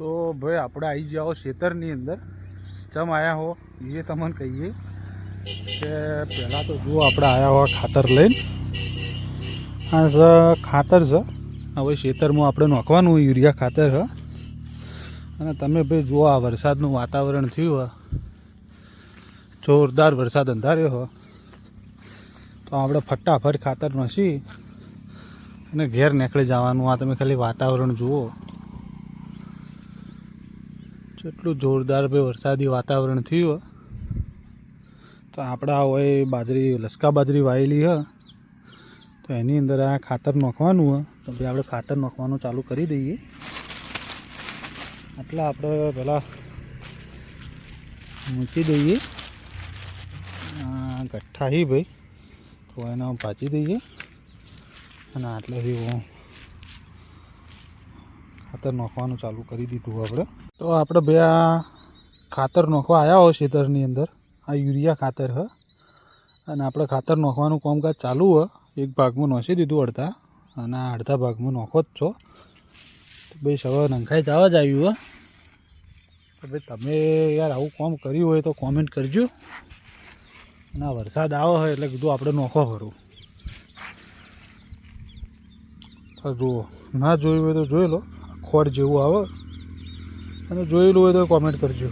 તો ભાઈ આપણે આવી જાઓ ખેતરની અંદર. ચમ આવ્યા હો? એ તમને કહીએ કે પહેલાં તો જુઓ આપણે આવ્યા હો ખાતર લઈને. આ છે ખાતર છે. હવે ખેતરમાં આપણે નાખવાનું યુરિયા ખાતર હ. અને તમે ભાઈ જુઓ આ વરસાદનું વાતાવરણ થયું હોય જોરદાર વરસાદ અંધાર્યો હો. તો આપણે ફટાફટ ખાતર નાસી અને ઘેર નીકળી જવાનું. આ તમે ખાલી વાતાવરણ જુઓ. જેટલું જોરદાર ભાઈ વરસાદી વાતાવરણ થયું તો આપણે હોય બાજરી, લસકા બાજરી વાયેલી, હ. તો એની અંદર આ ખાતર નાખવાનું હોય તો ભાઈ આપણે ખાતર નાખવાનું ચાલુ કરી દઈએ. એટલે આપણે પહેલાં મૂકી દઈએ. ગઠ્ઠા હી, ભાઈ. તો એને ભાજી દઈએ. અને આટલે હું ખાતર નાખવાનું ચાલુ કરી દીધું આપણે. તો આપણે બે આ ખાતર નાખવા આવ્યા હોય ખેતરની અંદર. આ યુરિયા ખાતર હ. અને આપણે ખાતર નાખવાનું કામકાજ ચાલુ હોય એક ભાગમાં નાખી દીધું અડધા અને આ અડધા ભાગમાં નાખો જ છો. તો ભાઈ સવાર નંખાઈ જવા જ આવ્યું હ. તો ભાઈ તમે યાર આવું કામ કર્યું હોય તો કોમેન્ટ કરજો. અને આ વરસાદ આવે હોય એટલે કીધું આપણે નોખો ખરું જુઓ. ના જોયું હોય તો જોઈ લો. ખોડ જેવું આવે. અને જોયેલું હોય તો કોમેન્ટ કરજો.